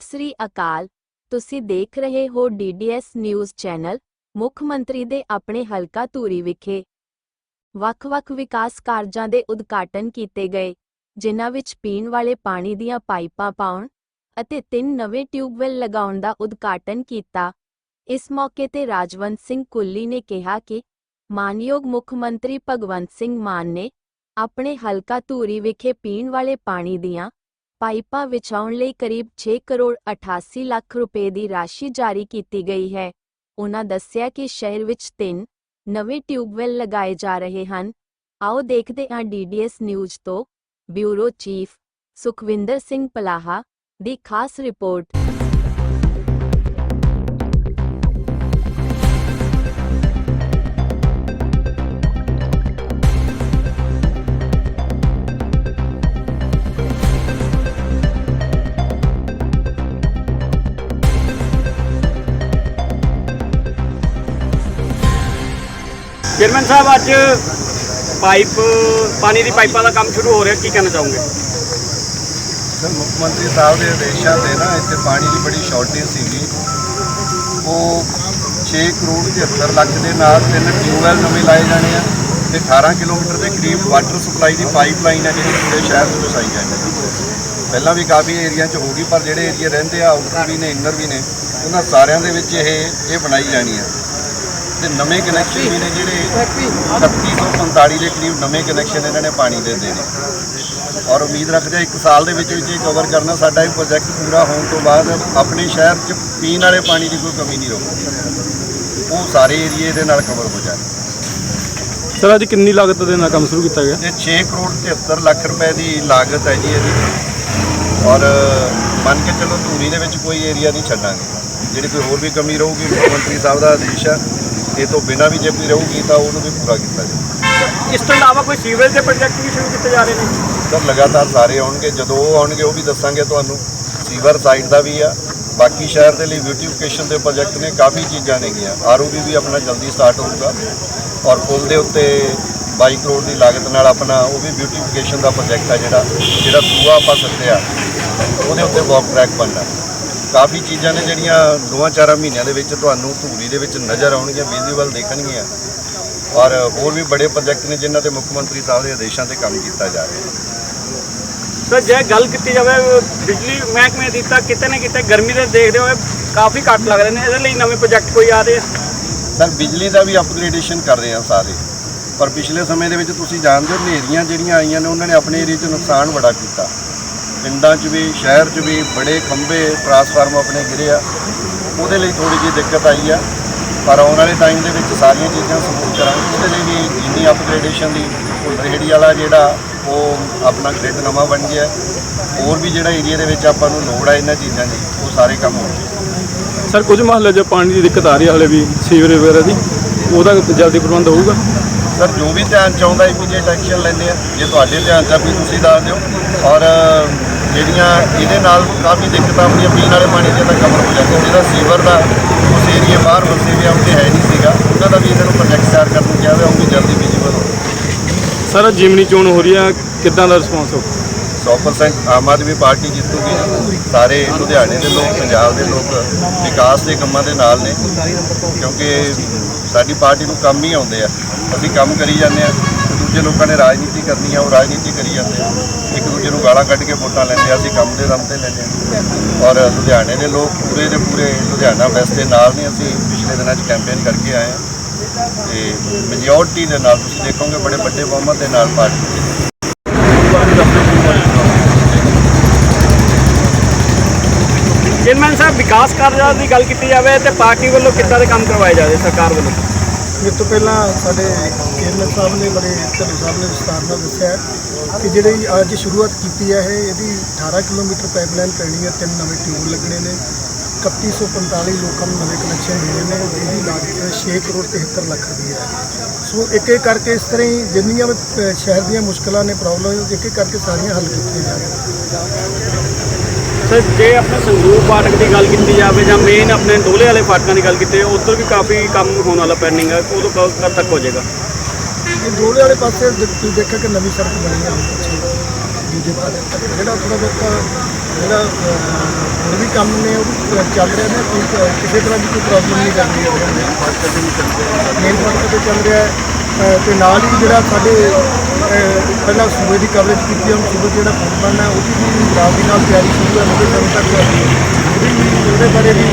ਸਤਿ ਸ੍ਰੀ ਅਕਾਲ। ਤੁਸੀਂ ਦੇਖ ਰਹੇ ਹੋ ਡੀਡੀਐਸ ਨਿਊਜ਼ ਚੈਨਲ, ਮੁੱਖ ਮੰਤਰੀ ਦੇ ਆਪਣੇ ਹਲਕਾ ਧੂਰੀ ਵਿਖੇ। ਵੱਖ-ਵੱਖ ਵਿਕਾਸ ਕਾਰਜਾਂ ਦੇ ਉਦਘਾਟਨ ਕੀਤੇ ਗਏ, ਜਿਨ੍ਹਾਂ ਵਿੱਚ ਪੀਣ ਵਾਲੇ ਪਾਣੀ ਦੀਆਂ ਪਾਈਪਾਂ ਪਾਉਣ ਅਤੇ ਤਿੰਨ ਨਵੇਂ ਟਿਊਬਵੈੱਲ ਲਗਾਉਣ ਦਾ ਉਦਘਾਟਨ ਕੀਤਾ। ਇਸ ਮੌਕੇ ਤੇ ਰਾਜਵੰਤ ਸਿੰਘ ਕੁੱਲੀ ਨੇ ਕਿਹਾ ਕਿ ਮਾਨਯੋਗ ਮੁੱਖ ਮੰਤਰੀ ਭਗਵੰਤ ਸਿੰਘ ਮਾਨ ਨੇ ਆਪਣੇ ਹਲਕਾ ਧੂਰੀ ਵਿਖੇ ਪੀਣ ਵਾਲੇ ਪਾਣੀ ਦੀਆਂ ਪਾਈਪਾਂ ਵਿਛਾਉਣ ਲਈ ਕਰੀਬ 6 ਕਰੋੜ 88 ਲੱਖ ਰੁਪਏ ਦੀ ਰਾਸ਼ੀ ਜਾਰੀ ਕੀਤੀ ਗਈ ਹੈ। ਉਨ੍ਹਾਂ ਦੱਸਿਆ ਕਿ ਸ਼ਹਿਰ ਵਿੱਚ ਤਿੰਨ ਨਵੇਂ ਟਿਊਬਵੈੱਲ ਲਗਾਏ ਜਾ ਰਹੇ ਹਨ। ਆਓ ਦੇਖਦੇ ਹਾਂ ਡੀਡੀਐਸ ਨਿਊਜ਼ ਤੋਂ ਬਿਊਰੋ ਚੀਫ ਸੁਖਵਿੰਦਰ ਸਿੰਘ ਪਲਾਹਾ ਦੀ ਖਾਸ ਰਿਪੋਰਟ। ਚੇਅਰਮੈਨ ਸਾਹਿਬ, ਅੱਜ ਪਾਈਪ, ਪਾਣੀ ਦੀ ਪਾਈਪਾਂ ਦਾ ਕੰਮ ਸ਼ੁਰੂ ਹੋ ਰਿਹਾ, ਕੀ ਕਹਿਣਾ ਚਾਹੋਗੇ? ਸਰ, ਮੁੱਖ ਮੰਤਰੀ ਸਾਹਿਬ ਦੇ ਆਦੇਸ਼ਾਂ ਤੇ ਨਾ ਇੱਥੇ ਪਾਣੀ ਦੀ ਬੜੀ ਸ਼ਾਰਟੇਜ ਸੀਗੀ। ਉਹ 6 ਕਰੋੜ 73 ਲੱਖ ਦੇ ਨਾਲ ਤਿੰਨ ਟਿਊਬਵੈਲ ਨਵੇਂ ਲਾਏ ਜਾਣੇ ਆ ਤੇ 18 ਕਿਲੋਮੀਟਰ ਦੇ ਕਰੀਬ ਵਾਟਰ ਸਪਲਾਈ ਦੀ ਪਾਈਪਲਾਈਨ ਹੈ ਜਿਹੜੀ ਪੂਰੇ ਸ਼ਹਿਰ ਨੂੰ ਵਸਾਈ ਜਾਣੀ ਪਹਿਲਾਂ ਵੀ ਕਾਫੀ ਏਰੀਆ 'ਚ ਹੋ ਗਈ ਪਰ ਜਿਹੜੇ ਏਰੀਆ ਰਹਿੰਦੇ ਆ ਆਊਟਰ ਵੀ ਨੇ ਇਨਰ ਵੀ ਨੇ, ਉਹਨਾਂ ਸਾਰਿਆਂ ਦੇ ਵਿੱਚ ਇਹ ਇਹ ਬਣਾਈ ਜਾਣੀ ਆ। ਤੇ ਨਵੇਂ ਕਨੈਕਸ਼ਨ ਵੀ ਨੇ ਜਿਹੜੇ 3145 ਦੇ ਕਰੀਬ ਨਵੇਂ ਕਨੈਕਸ਼ਨ ਇਹਨਾਂ ਨੇ ਪਾਣੀ ਦੇ ਦੇਣੇ ਔਰ ਉਮੀਦ ਰੱਖਦੇ ਇੱਕ ਸਾਲ ਦੇ ਵਿੱਚ ਵਿੱਚ ਇਹ ਕਵਰ ਕਰਨਾ ਸਾਡਾ ਇਹ ਪ੍ਰੋਜੈਕਟ ਪੂਰਾ ਹੋਣ ਤੋਂ ਬਾਅਦ ਆਪਣੇ ਸ਼ਹਿਰ 'ਚ ਪੀਣ ਵਾਲੇ ਪਾਣੀ ਦੀ ਕੋਈ ਕਮੀ ਨਹੀਂ ਰਹੂਗੀ। ਉਹ ਸਾਰੇ ਏਰੀਏ ਦੇ ਨਾਲ ਕਵਰ ਹੋ ਜਾਣ ਸਰ ਅੱਜ ਕਿੰਨੀ ਲਾਗਤ ਦੇ ਨਾਲ ਕੰਮ ਸ਼ੁਰੂ ਕੀਤਾ ਗਿਆ? ਇਹ 6 ਕਰੋੜ 73 ਲੱਖ ਰੁਪਏ ਦੀ ਲਾਗਤ ਹੈ ਜੀ ਇਹਦੀ। ਔਰ ਮੰਨ ਕੇ ਚੱਲੋ ਧੂਰੀ ਦੇ ਵਿੱਚ ਕੋਈ ਏਰੀਆ ਨਹੀਂ ਛੱਡਾਂਗੇ। ਜਿਹੜੀ ਕੋਈ ਹੋਰ ਵੀ ਕਮੀ ਰਹੂਗੀ ਮੁੱਖ ਮੰਤਰੀ ਸਾਹਿਬ ਦਾ ਆਦੇਸ਼ ਹੈ। ਇਹ ਤੋਂ ਬਿਨਾਂ ਵੀ ਜੇ ਕੋਈ ਰਹੂਗੀ ਤਾਂ ਉਹਨੂੰ ਵੀ ਪੂਰਾ ਕੀਤਾ ਜਾਵੇ ਇਸ ਤੋਂ ਇਲਾਵਾ ਕੋਈ ਸੀਵਰੇਜ ਦੇ ਪ੍ਰੋਜੈਕਟ ਵੀ ਸ਼ੁਰੂ ਕੀਤੇ ਜਾ ਰਹੇ ਨੇ? ਸਰ ਲਗਾਤਾਰ ਸਾਰੇ ਆਉਣਗੇ। ਜਦੋਂ ਉਹ ਆਉਣਗੇ ਉਹ ਵੀ ਦੱਸਾਂਗੇ ਤੁਹਾਨੂੰ। ਸੀਵਰ ਸਾਈਡ ਦਾ ਵੀ ਆ। ਬਾਕੀ ਸ਼ਹਿਰ ਦੇ ਲਈ ਬਿਊਟੀਫਿਕੇਸ਼ਨ ਦੇ ਪ੍ਰੋਜੈਕਟ ਨੇ ਕਾਫੀ ਚੀਜ਼ਾਂ ਨੇਗੀਆਂ। ਆਰਓਬੀ ਵੀ ਆਪਣਾ ਜਲਦੀ ਸਟਾਰਟ ਹੋਊਗਾ। ਔਰ ਪੁਲ ਦੇ ਉੱਤੇ 22 ਕਰੋੜ ਦੀ ਲਾਗਤ ਨਾਲ ਆਪਣਾ ਉਹ ਵੀ ਬਿਊਟੀਫਿਕੇਸ਼ਨ ਦਾ ਪ੍ਰੋਜੈਕਟ ਆ ਜਿਹੜਾ ਜਿਹੜਾ ਸੂਆ ਆਪਾਂ ਸੱਦਿਆ। ਉਹਦੇ ਉੱਤੇ ਵਾਕ ਟਰੈਕ ਬਣਨਾ। ਕਾਫੀ ਚੀਜ਼ਾਂ ਨੇ ਜਿਹੜੀਆਂ ਦੋਵਾਂ ਚਾਰਾਂ ਮਹੀਨਿਆਂ ਦੇ ਵਿੱਚ ਤੁਹਾਨੂੰ ਧੂਰੀ ਦੇ ਵਿੱਚ ਨਜ਼ਰ ਆਉਣਗੀਆਂ ਵਿਜ਼ੂਅਲ ਦੇਖਣਗੀਆਂ। ਔਰ ਹੋਰ ਵੀ ਬੜੇ ਪ੍ਰੋਜੈਕਟ ਨੇ ਜਿਨ੍ਹਾਂ ਤੇ ਮੁੱਖ ਮੰਤਰੀ ਸਾਹਿਬ ਦੇ ਆਦੇਸ਼ਾਂ ਤੇ ਕੰਮ ਕੀਤਾ ਜਾ ਰਿਹਾ ਹੈ। ਸਰ ਜੇ ਗੱਲ ਕੀਤੀ ਜਾਵੇ ਬਿਜਲੀ ਮਹਿਕਮੇ ਦੀ ਤਾਂ ਕਿਤੇ ਨਾ ਕਿਤੇ ਗਰਮੀ ਦੇ ਦੇਖਦੇ ਹੋਏ ਕਾਫੀ ਘੱਟ ਲੱਗ ਰਹੇ ਨੇ। ਇਹਦੇ ਲਈ ਨਵੇਂ ਪ੍ਰੋਜੈਕਟ ਕੋਈ ਆ ਰਹੇ ਸਰ ਬਿਜਲੀ ਦਾ ਵੀ ਅਪਗ੍ਰੇਡੇਸ਼ਨ ਕਰ ਰਹੇ ਆ ਸਾਰੇ। ਪਰ ਪਿਛਲੇ ਸਮੇਂ ਦੇ ਵਿੱਚ ਤੁਸੀਂ ਜਾਣਦੇ ਹੋ ਹਨੇਰੀਆਂ ਜਿਹੜੀਆਂ ਆਈਆਂ ਨੇ ਉਹਨਾਂ ਨੇ ਆਪਣੇ ਏਰੀਆ 'ਚ ਨੁਕਸਾਨ ਬੜਾ ਕੀਤਾ। ਪਿੰਡਾਂ 'ਚ ਵੀ, ਸ਼ਹਿਰ 'ਚ ਵੀ ਬੜੇ ਖੰਭੇ ਟਰਾਂਸਫਾਰਮ ਆਪਣੇ ਗਿਰੇ ਆ। ਉਹਦੇ ਲਈ ਥੋੜੀ ਜਿਹੀ ਦਿੱਕਤ ਆਈ ਆ। ਪਰ ਆਉਣ ਵਾਲੇ ਟਾਈਮ ਦੇ ਵਿੱਚ ਸਾਰੀਆਂ ਚੀਜ਼ਾਂ ਸਪੋਰਟ ਕਰਾਂਗੇ। ਉਹਦੇ ਲਈ ਵੀ ਜਿੰਨੀ ਅਪਗ੍ਰੇਡੇਸ਼ਨ ਦੀ ਉਹ ਰੇਹੜੀ ਵਾਲਾ ਜਿਹੜਾ ਉਹ ਆਪਣਾ ਗ੍ਰਿਡ ਨਵਾਂ ਬਣ ਗਿਆ। ਹੋਰ ਵੀ ਜਿਹੜਾ ਏਰੀਆ ਦੇ ਵਿੱਚ ਆਪਾਂ ਨੂੰ ਲੋੜ ਆ ਇਹਨਾਂ ਚੀਜ਼ਾਂ ਦੀ, ਉਹ ਸਾਰੇ ਕੰਮ ਹੋਣਗੇ ਸਰ ਕੁਝ ਮਹੱਲੇ 'ਚ ਪਾਣੀ ਦੀ ਦਿੱਕਤ ਆ ਰਹੀ ਹੈ ਹਲੇ ਵੀ ਸੀਵਰੇਜ ਵਗੈਰਾ ਦੀ। ਉਹਦਾ ਜਲਦੀ ਪ੍ਰਬੰਧ ਹੋਊਗਾ? ਸਰ, ਜੋ ਵੀ ਧਿਆਨ ਚ ਆਉਂਦਾ ਇਮੀਡੀਏਟ ਐਕਸ਼ਨ ਲੈਂਦੇ ਆ। ਜੇ ਤੁਹਾਡੇ ਧਿਆਨ ਚ ਆ, ਵੀ ਤੁਸੀਂ ਦੱਸ ਦਿਓ। ਔਰ, ਜਿਹੜੀਆਂ ਇਹਦੇ ਨਾਲ ਕਾਫੀ ਦਿੱਕਤਾਂ ਆਉਂਦੀਆਂ ਪੀਣ ਵਾਲੇ ਪਾਣੀ ਦੀਆਂ ਤਾਂ ਕਵਰ ਹੋ ਜਾਂਦੀਆਂ। ਜਿਹੜਾ ਸੀਵਰ ਦਾ, ਉਸ ਏਰੀਏ ਬਾਹਰ ਵਸੇ ਵੀ ਆਉਂਦੇ ਹੈ ਨਹੀਂ ਸੀਗਾ। ਉਹਨਾਂ ਦਾ ਵੀ ਇਹਨਾਂ ਨੂੰ ਪ੍ਰੋਜੈਕਟ ਤਿਆਰ ਕਰਨ ਨੂੰ ਕਿਹਾ ਹੋਇਆ, ਉਹ ਵੀ ਜਲਦੀ ਵਿਜੀਬਲ ਹੋ ਸਰ, ਜਿਮਨੀ ਚੋਣ ਹੋ ਰਹੀ ਆ। ਕਿੱਦਾਂ ਦਾ ਰਿਸਪੌਂਸ ਹੋ 100% ਆਮ ਆਦਮੀ ਪਾਰਟੀ ਜਿੱਤੂਗੀ। ਸਾਰੇ ਲੁਧਿਆਣੇ ਦੇ ਲੋਕ, ਪੰਜਾਬ ਦੇ ਲੋਕ ਵਿਕਾਸ ਦੇ ਕੰਮਾਂ ਦੇ ਨਾਲ ਨੇ। ਕਿਉਂਕਿ ਸਾਡੀ ਪਾਰਟੀ ਨੂੰ ਕੰਮ ਹੀ ਆਉਂਦੇ ਆ। ਅਸੀਂ ਕੰਮ ਕਰੀ ਜਾਂਦੇ ਆ। ਤੇ ਦੂਜੇ ਲੋਕਾਂ ਨੇ ਰਾਜਨੀਤੀ ਕਰਨੀ ਆ, ਉਹ ਰਾਜਨੀਤੀ ਕਰੀ ਜਾਂਦੇ ਆ। ਇੱਕ ਦੂਜੇ ਨੂੰ ਗਾਲਾਂ ਕੱਢ ਕੇ ਵੋਟਾਂ ਲੈਂਦੇ ਆ, ਅਸੀਂ ਕੰਮ ਦੇ ਦਮ ਤੇ ਲੈਂਦੇ ਆ। ਔਰ ਲੁਧਿਆਣੇ ਦੇ ਲੋਕ ਪੂਰੇ ਦੇ ਪੂਰੇ ਲੁਧਿਆਣਾ ਵੈਸਟ ਦੇ ਨਾਲ ਨੇ। ਅਸੀਂ ਪਿਛਲੇ ਦਿਨਾਂ 'ਚ ਕੈਂਪੇਨ ਕਰਕੇ ਆਏ ਆ। ਤੇ ਮੈਜੋਰਟੀ ਦੇ ਨਾਲ, ਤੁਸੀਂ ਦੇਖੋਗੇ, ਬੜੇ ਵੱਡੇ ਬਹੁਮਤ ਦੇ ਨਾਲ ਪਾਰਟੀ ਚੇਅਰਮੈਨ ਸਾਹਿਬ, ਵਿਕਾਸ ਕਾਰਜਾਂ ਦੀ ਗੱਲ ਕੀਤੀ ਜਾਵੇ ਤੇ ਪਾਰਟੀ ਵੱਲੋਂ ਕਿੱਦਾਂ ਦੇ ਕੰਮ ਕਰਵਾਏ ਜਾ ਰਹੇ ਸਰਕਾਰ ਵੱਲੋਂ? ਇਸ ਤੋਂ ਪਹਿਲਾਂ ਸਾਡੇ ਚੇਅਰਮੈਨ ਸਾਹਿਬ ਨੇ ਬੜੇ ਢੱਲੂ ਸਾਹਿਬ ਨੇ ਵਿਸਤਾਰ ਨਾਲ ਦੱਸਿਆ ਕਿ ਜਿਹੜੀ ਅੱਜ ਸ਼ੁਰੂਆਤ ਕੀਤੀ ਹੈ, ਇਹ ਇਹਦੀ 18 ਕਿਲੋਮੀਟਰ ਪਾਈਪਲਾਈਨ ਪੈਣੀ ਹੈ, ਤਿੰਨ ਨਵੇਂ ਟਿਊਬ ਲੱਗਣੇ ਨੇ 3145 ਲੋਕਾਂ ਨੂੰ ਨਵੇਂ ਕਨੈਕਸ਼ਨ ਮਿਲੇ ਨੇ ਇਹਦੀ ਲਾਗਤ 6 ਕਰੋੜ 73 ਲੱਖ ਰੁਪਏ ਹੈ। ਸੋ ਇੱਕ ਇੱਕ ਕਰਕੇ ਇਸ ਤਰ੍ਹਾਂ ਹੀ ਜਿੰਨੀਆਂ ਵੀ ਸ਼ਹਿਰ ਦੀਆਂ ਮੁਸ਼ਕਲਾਂ ਨੇ ਪ੍ਰੋਬਲਮ ਇੱਕ ਇੱਕ ਕਰਕੇ ਸਾਰੀਆਂ ਹੱਲ ਕੀਤੀਆਂ ਜਾ ਰਹੀਆਂ ਸਰ ਜੇ ਆਪਣੇ ਸੰਗਰੂਰ ਫਾਟਕ ਦੀ ਗੱਲ ਕੀਤੀ ਜਾਵੇ ਜਾਂ ਮੇਨ ਆਪਣੇ ਦੋਲੇ ਵਾਲੇ ਫਾਟਕਾਂ ਦੀ ਗੱਲ ਕੀਤੀ ਜਾਵੇ ਉੱਧਰ ਵੀ ਕਾਫੀ ਕੰਮ ਹੋਣ ਵਾਲਾ ਪੈਂਡਿੰਗ ਹੈ ਉਦੋਂ ਕਦ ਕਦ ਤੱਕ ਹੋ ਜਾਏਗਾ? ਇਹ ਦੋਲੇ ਵਾਲੇ ਪਾਸੇ ਦੇ- ਤੁਸੀਂ ਦੇਖਿਆ ਕਿ ਨਵੀਂ ਸੜਕ ਬਣੀ ਹੈ ਪਿੱਛੇ ਦੂਜੇ ਪਾਸੇ ਜਿਹੜਾ ਥੋੜਾ ਬਹੁਤ ਜਿਹੜਾ ਅਹ, ਹੋਰ ਵੀ ਕੰਮ ਨੇ ਉਹ ਵੀ ਚੱਲ ਰਹੇ ਨੇ ਕੋਈ ਕ- ਕਿਸੇ ਤਰ੍ਹਾਂ ਦੀ ਕੋਈ ਪ੍ਰੋਬਲਮ ਨਹੀਂ ਕਰਨੀ ਹੈ। ਮੇਨ ਫਾਟਕ ਤੇ ਚੱਲ ਰਿਹਾ ਹੈ ਅਹ, ਤੇ ਨਾਲ ਹੀ ਜਿਹੜਾ ਸਾਡੇ ਪਹਿਲਾਂ ਸੂਬੇ ਦੀ ਕਵਰੇਜ ਕੀਤੀ ਹੁਣ ਸੂਬੇ ਜਿਹੜਾ ਬਣਨਾ ਹੈ, ਉਹਦੀ ਵੀ ਨਾਲ ਦੀ ਨਾਲ ਤਿਆਰੀ ਸ਼ੁਰੂ ਹੈ ਉਹਦੇ ਕੰਮ ਤੱਕ ਉਹਦੀ ਵੀ ਉਹਦੇ ਬਾਰੇ ਵੀ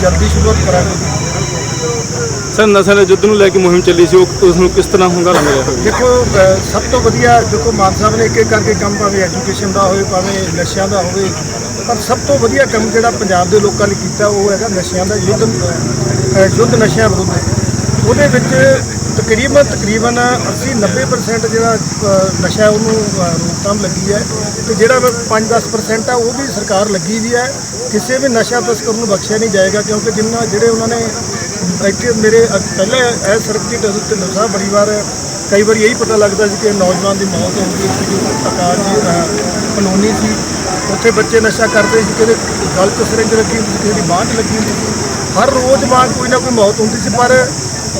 ਜਲਦੀ ਸ਼ੁਰੂਆਤ ਕਰਾਂਗੇ। ਸਰ ਨਸ਼ਾ ਦੇ ਯੁੱਧ ਨੂੰ ਲੈ ਕੇ ਮੁਹਿੰਮ ਚੱਲੀ ਸੀ ਉਹ ਉਸ ਨੂੰ ਕਿਸ ਤਰ੍ਹਾਂ ਹੁੰਗਾਰਾ ਮਿਲਿਆ ਦੇਖੋ ਸਭ ਤੋਂ ਵਧੀਆ ਦੇਖੋ ਮਾਨ ਸਾਹਿਬ ਨੇ ਇੱਕ ਇੱਕ ਕਰਕੇ ਕੰਮ ਭਾਵੇਂ ਐਜੂਕੇਸ਼ਨ ਦਾ ਹੋਵੇ ਭਾਵੇਂ ਨਸ਼ਿਆਂ ਦਾ ਹੋਵੇ ਪਰ ਸਭ ਤੋਂ ਵਧੀਆ ਕੰਮ ਜਿਹੜਾ ਪੰਜਾਬ ਦੇ ਲੋਕਾਂ ਲਈ ਕੀਤਾ ਉਹ ਹੈਗਾ ਨਸ਼ਿਆਂ ਦਾ ਯੁੱਧ ਯੁੱਧ ਨਸ਼ਿਆਂ ਵਿਰੁੱਧ। ਉਹਦੇ ਵਿੱਚ ਤਕਰੀਬਨ ਤਕਰੀਬਨ 80 90% ਜਿਹੜਾ ਅ, ਨਸ਼ਾ ਹੈ ਉਹਨੂੰ ਅ, ਰੋਕਥਾਮ ਲੱਗੀ ਹੈ ਤੇ ਜਿਹੜਾ 5-10% ਆ ਉਹ ਵੀ ਸਰਕਾਰ ਲੱਗੀ ਵੀ ਹੈ। ਕਿਸੇ ਵੀ ਨਸ਼ਾ ਤਸਕਰ ਨੂੰ ਬਖਸ਼ਿਆ ਨਹੀਂ ਜਾਏਗਾ ਕਿਉਂਕਿ ਜਿੰਨਾ ਜਿਹੜੇ ਉਹਨਾਂ ਨੇ ਇੱਥੇ ਮੇਰੇ ਅ- ਪਹਿਲਾਂ ਇਹ ਸੜਕ ਦੀ ਢਿੱਲੋਂ ਢਿੱਲੋਂ ਸਾਹਿਬ ਬੜੀ ਵਾਰ ਕਈ ਵਾਰੀ ਇਹੀ ਪਤਾ ਲੱਗਦਾ ਸੀ ਕਿ ਨੌਜਵਾਨ ਦੀ ਮੌਤ ਹੋ ਗਈ ਸੀ ਜੋ ਆਕਾਰ ਜੀ ਕਾਨੂੰਨੀ ਸੀ। ਉੱਥੇ ਬੱਚੇ ਨਸ਼ਾ ਕਰਦੇ ਸੀ ਕਿਤੇ ਗਲ 'ਚ ਸਿਰੰਜ ਲੱਗੀ ਹੁੰਦੀ ਸੀ ਕਿਸੇ ਦੀ ਬਾਂਹ 'ਚ ਲੱਗੀ ਹੁੰਦੀ ਸੀ। ਹਰ ਰੋਜ਼ ਬਾਅਦ ਕੋਈ ਨਾ ਕੋਈ ਮੌਤ ਹੁੰਦੀ ਸੀ ਪਰ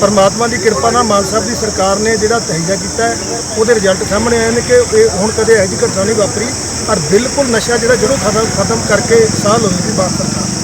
ਪਰਮਾਤਮਾ ਦੀ ਕਿਰਪਾ ਨਾਲ ਮਾਨ ਸਾਹਿਬ ਦੀ ਸਰਕਾਰ ਨੇ ਜਿਹੜਾ ਤਹੀਜਾ ਕੀਤਾ ਉਹਦੇ ਰਿਜ਼ਲਟ ਸਾਹਮਣੇ ਆਏ ਨੇ ਕਿ ਇਹ ਹੁਣ ਕਦੇ ਇਹੋ ਜਿਹੀ ਘਟਨਾ ਨਹੀਂ ਵਾਪਰੀ। ਔਰ ਬਿਲਕੁਲ ਨਸ਼ਾ ਜਿਹੜਾ, ਜਦੋਂ ਖਤਮ ਖਤਮ ਕਰਕੇ ਸਾਹ ਹੋਈ ਸੀ ਬਾਤ ਸਰਕਾਰ।